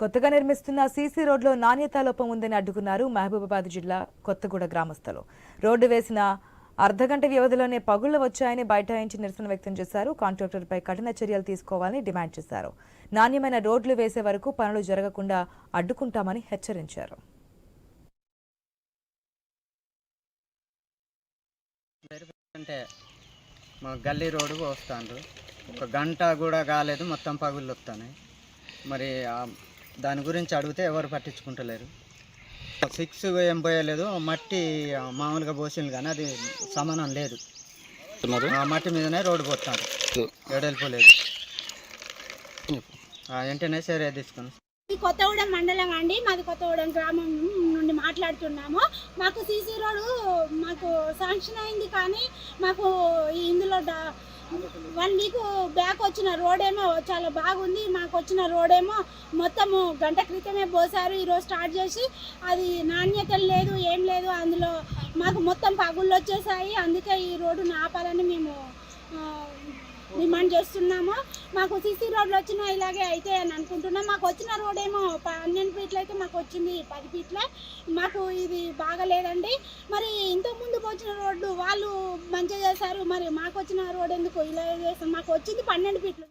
కొత్తగా నిర్మిస్తున్న సీసీ రోడ్లో నాణ్యతా లోపం ఉందని అడ్డుకున్నారు మహబూబాబాద్ జిల్లా కొత్తగూడ గ్రామస్తులు రోడ్డు వేసిన అర్ధగంట వ్యవధిలోనే పగుళ్ళు వచ్చాయని బైఠాయించి నిరసన వ్యక్తం చేశారు. కాంట్రాక్టర్పై కఠిన చర్యలు తీసుకోవాలని డిమాండ్ చేశారు. నాణ్యమైన రోడ్లు వేసే వరకు పనులు జరగకుండా అడ్డుకుంటామని హెచ్చరించారు. అంటే మా గల్లీ రోడ్డు వస్తాను ఒక గంట కూడా కాలేదు మొత్తం పగుళ్ళు వస్తున్నాయి మరి దాని గురించి అడిగితే ఎవరు పట్టించుకుంటలేరు. సిక్స్ ఏం పోయలేదు మట్టి మామూలుగా పోసింది కానీ అది సమానం లేదు. ఆ మట్టి మీదనే రోడ్డు పోతాను ఎడలిపోలేదు ఆ, వెంటనే సరే తీసుకుని ఈ కొత్తగూడెం మండలం అండి మాది కొత్తగూడెం గ్రామం నుండి మాట్లాడుతున్నాము. మాకు సీసీ రోడ్ మాకు శాంక్షన్ అయింది కానీ మాకు ఈ ఇందులో డా- వన్ వీక్ బ్యాక్ వచ్చిన రోడ్ ఏమో చాలా బాగుంది మాకు వచ్చిన రోడ్ ఏమో మొత్తము గంట క్రితమే పోసారు ఈరోజు స్టార్ట్ చేసి అది నాణ్యత లేదు ఏం లేదు అందులో మాకు మొత్తం పగుళ్ళు వచ్చేసాయి అందుకే ఈ రోడ్డును ఆపాలని మేము డిమాండ్ చేస్తున్నాము. మాకు సీసీ రోడ్లు వచ్చినా ఇలాగే అయితే అని అనుకుంటున్నాం. మాకు వచ్చిన రోడ్ ఏమో పన్నెండు ఫీట్లు అయితే మాకు వచ్చింది పది ఫీట్లే మాకు ఇది బాగలేదండి. మరి ఇంతకు ముందు వచ్చిన రోడ్డు వాళ్ళు మంచిగా చేశారు. మరి మాకు వచ్చిన రోడ్ ఎందుకు? ఇలా చేస్తాం మాకు వచ్చింది పన్నెండు ఫీట్లు.